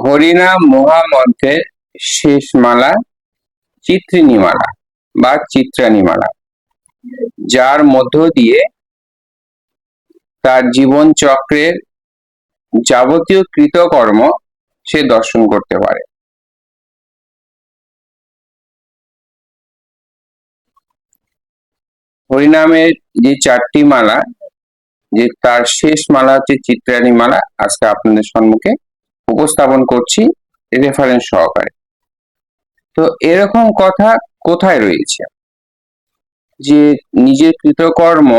হরিনাম মহামন্ত্রের শেষ মালা চিত্রিণীমালা বা চিত্রাণীমালা, যার মধ্য দিয়ে তার জীবন চক্রের যাবতীয় কৃতকর্ম সে দর্শন করতে পারে। হরিনামের যে চারটি মালা, যে তার শেষ মালা হচ্ছে চিত্রাণী মালা আজকে আপনাদের সম্মুখে উপস্থাপন করছি রেফারেন্স সহকারে। তো এরকম কথা কোথায় রয়েছে? যে নিজের কৃতকর্ম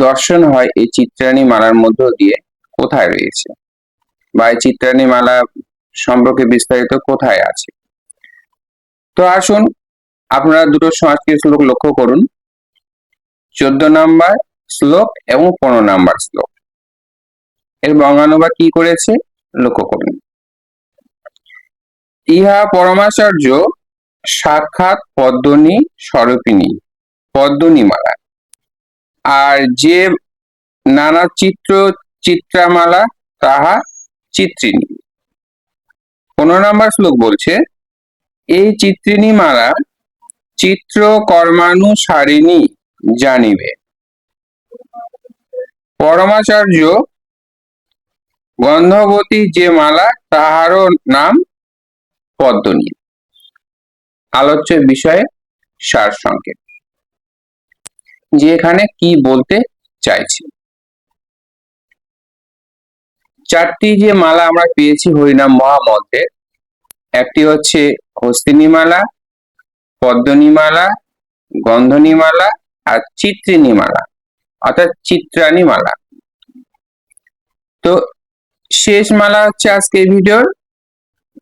দর্শন হয় এই চিত্রাণী মালার মধ্য দিয়ে কোথায় রয়েছে? বা এই চিত্রাণী মালা সম্পর্কে বিস্তারিত কোথায় আছে? তো আসুন আপনারা দুটো সংস্কৃত শ্লোক লক্ষ্য করুন। চোদ্দ নাম্বার শ্লোক এবং পনেরো নাম্বার শ্লোক। এর বঙ্গানুবাদ কি করেছে? লক্ষ্য করুন। ইহা পরমাচার্য সাক্ষাৎ পদ্মনী স্বরূপিণী, পদ্মনীমালা। আর যে নানা চিত্র, চিত্রামালা, তাহা চিত্রিণী। পনেরো নম্বর শ্লোক বলছে, এই চিত্রিণী মালা চিত্র কর্মানুসারিণী জানিবে। পরমাচার্য গন্ধবতী যে মালা, তাহারও নাম পদ্মনী। আলোচ্য বিষয়ে সার সংক্ষেপ যে এখানে কি বলতে চাইছি? চারটি যে মালা আমরা পেয়েছি হরিনাম মহামন্ত্রে একটি হচ্ছে হস্তিনী মালা, পদ্মনী মালা, গন্ধনী মালা আর চিত্রিণী মালা, অর্থাৎ চিত্রাণী মালা। তো শেষ মালা হচ্ছে আজকে ভিডিওর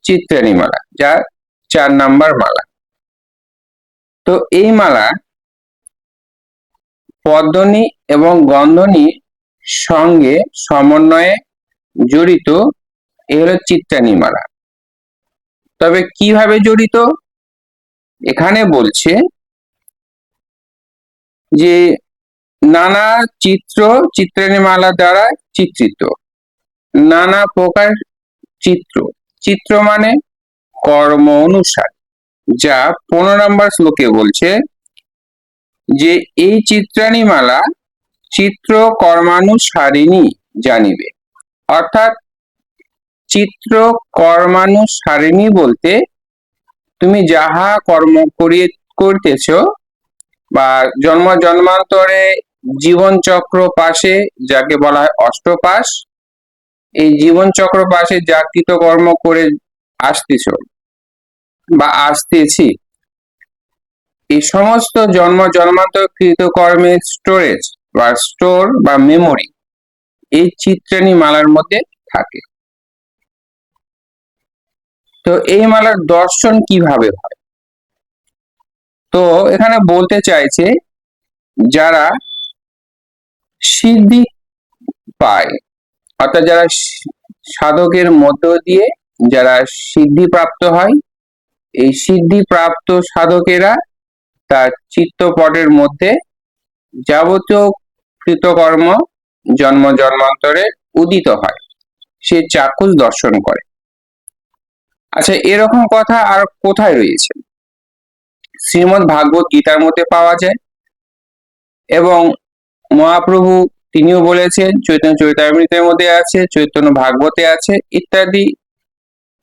চিত্রাণী মালা যা চার নাম্বার মালা। তো এই মালা পদ্মনী এবং গন্ধনী সঙ্গে সমন্বয়ে জড়িত, এ হলো চিত্রাণী মালা। তবে কীভাবে জড়িত? এখানে বলছে যে নানা চিত্র চিত্রাণী মালা দ্বারা চিত্রিত। নানা প্রকার চিত্র। চিত্র মানে কর্ম অনুসার, যা পনেরো নম্বর শ্লোকে বলছে যে, এই চিত্রাণী মালা চিত্র কর্মানুসারিণী জানিবে। অর্থাৎ চিত্র কর্মানুসারিণী বলতে তুমি যাহা কর্ম করিয়ে করতেছ বা জন্ম জন্মান্তরে জীবন চক্র পাশে, যাকে বলা হয় অষ্টপাশ এই জীবন চক্র পাশে যা কৃতকর্ম করে আসতেছ বা আসতেছি, এই সমস্ত জন্ম জন্মান্তর কৃতকর্মের স্টোরেজ বা স্টোর বা মেমোরি এই চিত্রাণী মালার মধ্যে থাকে। তো এই মালার দর্শন কীভাবে হয়? তো এখানে বলতে চাইছে, যারা সিদ্ধি পায় অর্থাৎ যারা সাধকের মধ্য দিয়ে যারা সিদ্ধি প্রাপ্ত হয়, এই সিদ্ধি প্রাপ্ত সাধকেরা তার চিত্তপটের মধ্যে যাবতীয় কৃতকর্ম জন্ম জন্মান্তরে উদিত হয়। সে চাক্ষুষ দর্শন করে। আচ্ছা এরকম কথা আর কোথায় রয়েছে? শ্রীমৎ ভাগবত গীতার মধ্যে পাওয়া যায় এবং মহাপ্রভু তিনিও বলেছেন, চৈতন্য চৈতামৃতের মধ্যে আছে, চৈতন্য ভাগবতে আছে, ইত্যাদি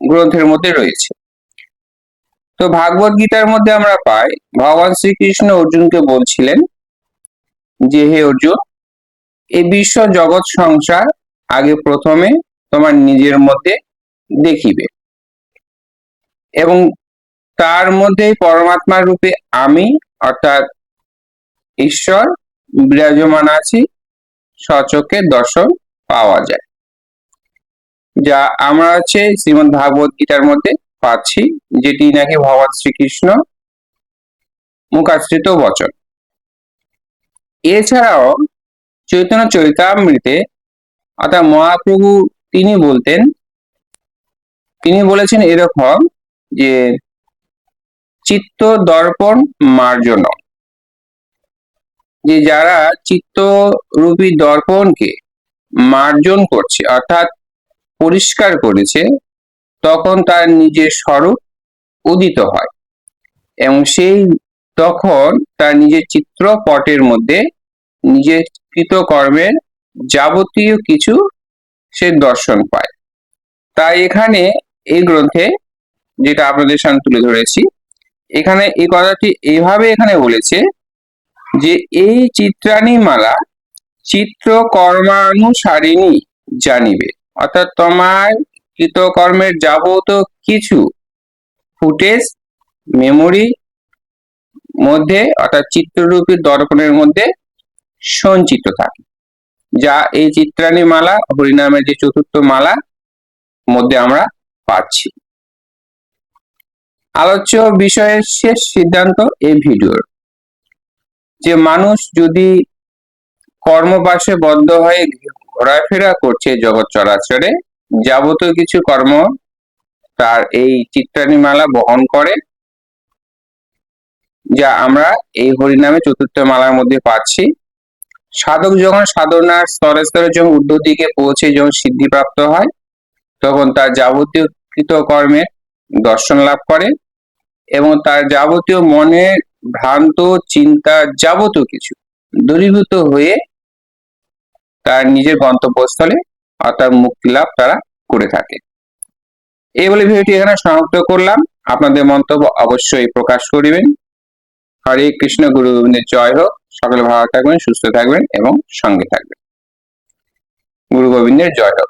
গ্রন্থের মধ্যে রয়েছে। তো ভাগবত গীতার মধ্যে আমরা পাই, ভগবান শ্রীকৃষ্ণ অর্জুনকে বলছিলেন যে, হে অর্জুন এই বিশ্ব জগৎ সংসার আগে প্রথমে তোমার নিজের মধ্যে দেখিবে। এবং তার মধ্যে পরমাত্মা রূপে আমি, অর্থাৎ ঈশ্বর, বিরাজমান আছি সচকে দর্শন পাওয়া যায়। যা আমরা হচ্ছে শ্রীমদ ভাগবত গীতার মধ্যে পাচ্ছি, যেটি নাকি ভগবান শ্রীকৃষ্ণ মুখাশ্রিত বচন। এছাড়াও চৈতন্য চৈতামৃতে অর্থাৎ মহাপ্রভু তিনি বলতেন, তিনি বলেছেন এরকম যে, চিত্ত দর্পণ মার্জন যে যারা চিত্ত রূপী দর্পণকে মার্জন করছে, অর্থাৎ পরিষ্কার করেছে, তখন তার নিজের স্বরূপ উদিত হয়। এবং সেই তখন তার নিজের চিত্রপটের মধ্যে নিজের কৃতকর্মের যাবতীয় কিছু সে দর্শন পায়। তাই এখানে এই গ্রন্থে যেটা আপনাদের সামনে তুলে ধরেছি, এখানে এই কথাটি এইভাবে এখানে বলেছে যে এই চিত্রাণী মালা চিত্র কর্মানুসারিণী জানিবে। অর্থাৎ তোমার কৃতকর্মের যাবতীয় কিছু ফুটেজ মেমোরি মধ্যে, অর্থাৎ চিত্ররূপী দর্পণের মধ্যে সঞ্চিত থাকে। যা এই চিত্রাণী মালা হরিনামের যে চতুর্থ মালা মধ্যে আমরা পাচ্ছি। আলোচ্য বিষয়ের শেষ সিদ্ধান্ত এই ভিডিওর। যে মানুষ যদি কর্মপাশে বদ্ধ হয়ে ঘোরাফেরা করছে জগৎ চরাচরে, যাবতীয় কিছু কর্ম তার এই চিত্রাণী মালা বহন করে, যা আমরা এই হরিনামে চতুর্থ মালার মধ্যে পাচ্ছি। সাধক যখন সাধনার স্তরে স্তরে যখন ঊর্ধ্ব দিকে পৌঁছে যখন সিদ্ধিপ্রাপ্ত হয়, তখন তার যাবতীয় কৃতকর্মের দর্শন লাভ করে এবং তার যাবতীয় মনের ভ্রান্ত চিন্তা যাবতীয় কিছু দূরীভূত হয়ে তার নিজের গন্তব্যস্থলে অর্থাৎ মুক্তি লাভ তারা করে থাকে। এই বলে ভিডিওটি এখানে সমাপ্ত করলাম। আপনাদের মন্তব্য অবশ্যই প্রকাশ করিবেন। হরে কৃষ্ণ, গুরু গোবিন্দের জয় হোক। সকলে ভালো থাকবেন, সুস্থ থাকবেন এবং সঙ্গে থাকবেন। গুরু গোবিন্দের জয় হোক।